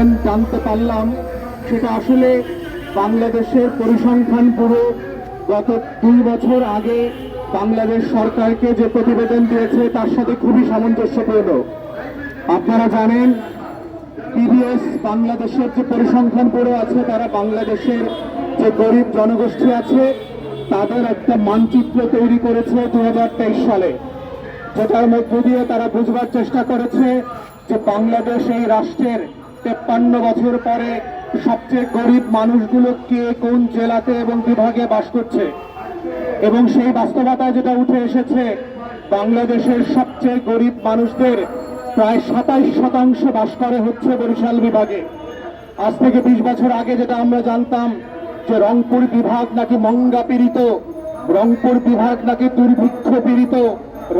বলছেন জানতে পারলাম, সেটা আসলে বাংলাদেশের পরিসংখ্যান পুরো গত দুই বছর আগে বাংলাদেশ সরকারকে যে প্রতিবেদন দিয়েছে, তার সাথে খুবই সামঞ্জস্যপূর্ণ। আপনারা জানেন পিবিএস বাংলাদেশের যে পরিসংখ্যান ব্যুরো আছে, তারা বাংলাদেশের যে গরিব জনগোষ্ঠী আছে, তাদের একটা মানচিত্র তৈরি করেছে দু হাজার তেইশ সালে, যেটার মধ্য দিয়ে তারা বুঝবার চেষ্টা করেছে যে বাংলাদেশ এই রাষ্ট্রের তেপ্পান্ন বছর পরে সবচেয়ে গরিব মানুষগুলো কে কোন জেলাতে এবং বিভাগে বাস করছে? এবং সেই বাস্তবতা যেটা উঠে এসেছে, বাংলাদেশের সবচেয়ে গরিব মানুষদের প্রায় সাতাইশ শতাংশ বাস করে হচ্ছে বরিশাল বিভাগে। আজ থেকে বিশ বছর আগে যেটা আমরা জানতাম যে রংপুর বিভাগ নাকি মঙ্গা পীড়িত, রংপুর বিভাগ নাকি দুর্ভিক্ষ পীড়িত,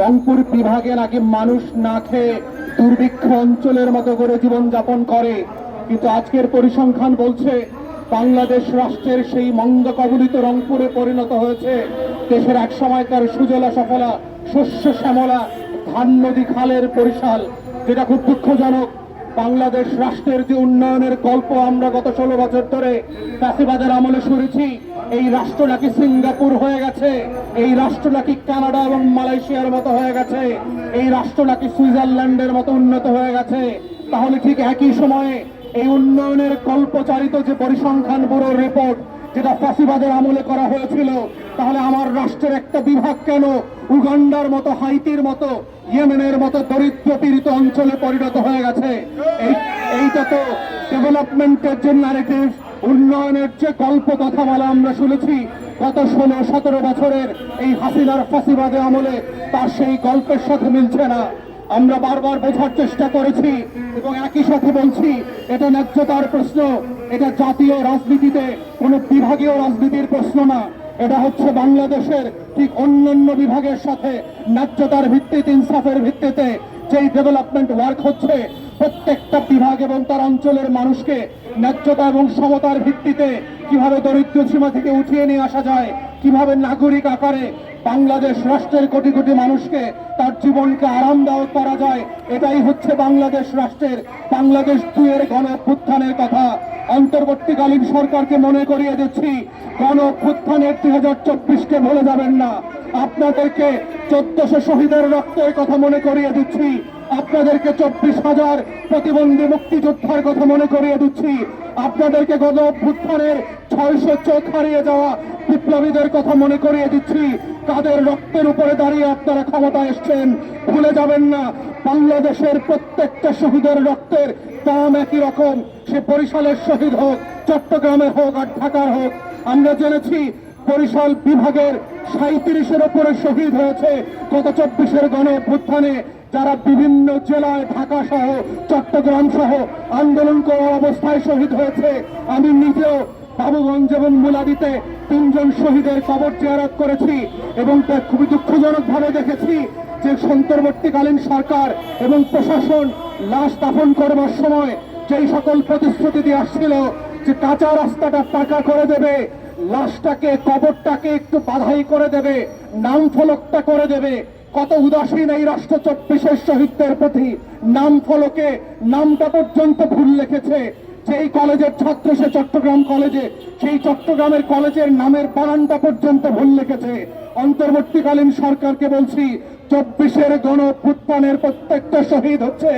রংপুর বিভাগে নাকি মানুষ না খেয়ে দুর্ভিক্ষ অঞ্চলের মতো করে জীবনযাপন করে। কিন্তু আজকের পরিসংখ্যান বলছে, বাংলাদেশ রাষ্ট্রের সেই মন্দ কবলিত রংপুরে পরিণত হয়েছে। দেশের এক সময়কার সুজলা সফলা, শস্য শ্যামলা, ধান নদী খালের পরিশাল যেটা খুব দুঃখজনক। বাংলাদেশ রাষ্ট্রের যে উন্নয়নের গল্প আমরা গত ষোলো বছর ধরে চাষিবাদের আমলে শুনেছি, এই রাষ্ট্র নাকি সিঙ্গাপুর হয়ে গেছে, এই রাষ্ট্র নাকি কানাডা এবং মালয়েশিয়ার মতো হয়ে গেছে, এই রাষ্ট্র নাকি সুইজারল্যান্ডের মতো উন্নত হয়ে গেছে। তাহলে ঠিক একই সময়ে এই উন্নয়নের কল্পচারিত যে পরিসংখ্যান ব্যুরোর রিপোর্ট যেটা ফাঁসিবাদের আমলে করা হয়েছিল, তাহলে আমার রাষ্ট্রের একটা বিভাগ কেন উগান্ডার মতো, হাইতির মতো, ইয়েমেনের মতো দরিদ্র পীড়িত অঞ্চলে পরিণত হয়ে গেছে? এই, এইটা তো ডেভেলপমেন্টের যে ন্যারেটিভ উন্নয়নের যে গল্প কথা বলা আমরা শুনেছি, গত ষোলো, সতেরো বছরের এই হাসিনার ফাঁসিবাদে আমলে তার সেই গল্পের সাথে মিলছে না। আমরা বারবার বোঝার চেষ্টা করেছি এবং একই সাথে বলছি, এটা ন্যায্যতার প্রশ্ন, এটা জাতীয় রাজনীতিতে কোনো বিভাগীয় রাজনীতির প্রশ্ন না। এটা হচ্ছে বাংলাদেশের ঠিক অন্যান্য বিভাগের সাথে ন্যায্যতার ভিত্তিতে, ইনসাফের ভিত্তিতে যেই ডেভেলপমেন্ট ওয়ার্ক হচ্ছে, প্রত্যেকটা বিভাগ এবং তার অঞ্চলের মানুষকে ন্যায্যতা এবং সমতার ভিত্তিতে কীভাবে দরিদ্র সীমা থেকে উঠিয়ে নিয়ে আসা যায়, কীভাবে নাগরিক আকারে বাংলাদেশ রাষ্ট্রের কোটি কোটি মানুষকে তার জীবনকে আরামদায়ক করা যায়, এটাই হচ্ছে বাংলাদেশ রাষ্ট্রের, বাংলাদেশ দুয়ের গণ অভ্যুত্থানের কথা। অন্তর্বর্তীকালীন সরকারকে মনে করিয়ে দিচ্ছি, গণ অভ্যুত্থানের দুই হাজার চব্বিশকে ভুলে যাবেন না। আপনাদেরকে চোদ্দশো শহীদের রক্তের কথা মনে করিয়ে দিচ্ছি, আপনাদেরকে চব্বিশ হাজার প্রতিবন্ধী মুক্তিযোদ্ধার কথা মনে করিয়ে দিচ্ছি, আপনাদেরকে গণ অভ্যুত্থানের ছয়শো চোখ হারিয়ে যাওয়া বিপ্লবীদের কথা মনে করিয়ে দিচ্ছি। কাদের রক্তের উপরে দাঁড়িয়ে আপনারা ক্ষমতা এসছেন। ভুলে যাবেন না, বাংলাদেশের প্রত্যেকটা শহীদের রক্তের দাম একই রকম। সে বরিশালের শহীদ হোক, চট্টগ্রামের হোক আর ঢাকার হোক। আমরা জেনেছি বরিশাল বিভাগের সাঁত্রিশের ওপরে শহীদ হয়েছে। গত চব্বিশের গণ অভ্যুত্থানে যারা বিভিন্ন জেলায় ঢাকা সহ, চট্টগ্রাম সহ আন্দোলন করার অবস্থায় শহীদ হয়েছে, আমি নিজেও বাবুগঞ্জ এবং মুলাদিতে তিনজন শহীদের কবর জিয়ারত করেছি এবং তা খুবই দুঃখজনক ভাবে দেখেছি যে সন্তর্বর্তীকালীন সরকার এবং প্রশাসন লাশ দাফন করবার সময় যেই সকল প্রতিশ্রুতি দিয়ে আসছিল যে কাঁচা রাস্তাটা পাকা করে দেবে, লাশটাকে, কবরটাকে একটু বাধাই করে দেবে নাম ফলকটা করে দেবে। কত উদাসীন এই রাষ্ট্র চব্বিশের শহীদদের প্রতি নাম ফলকে নামটা পর্যন্ত ভুল লিখেছে। যেই কলেজের ছাত্র সে চট্টগ্রাম কলেজে, সেই চট্টগ্রামের কলেজের নামের বানানটা পর্যন্ত ভুল লিখেছে। অন্তর্বর্তীকালীন সরকারকে বলছি, চব্বিশের গণ প্রত্যেকটা শহীদ হচ্ছে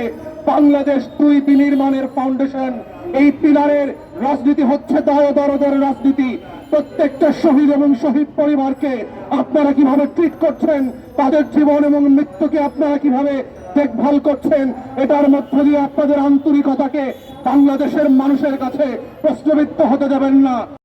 বাংলাদেশ দুই বিনির্মাণের ফাউন্ডেশন। এই পিলারের রাজনীতি হচ্ছে দয় দরদের রাজনীতি। প্রত্যেকটা শহীদ এবং শহীদ পরিবারকে আপনারা কীভাবে ট্রিট করছেন, তাদের জীবন এবং মৃত্যুকে আপনারা কীভাবে দেখভাল করছেন এটার মধ্য দিয়ে আপনাদের আন্তরিকতাকে বাংলাদেশের মানুষের কাছে প্রশ্নবিদ্ধ হতে যাবেন না।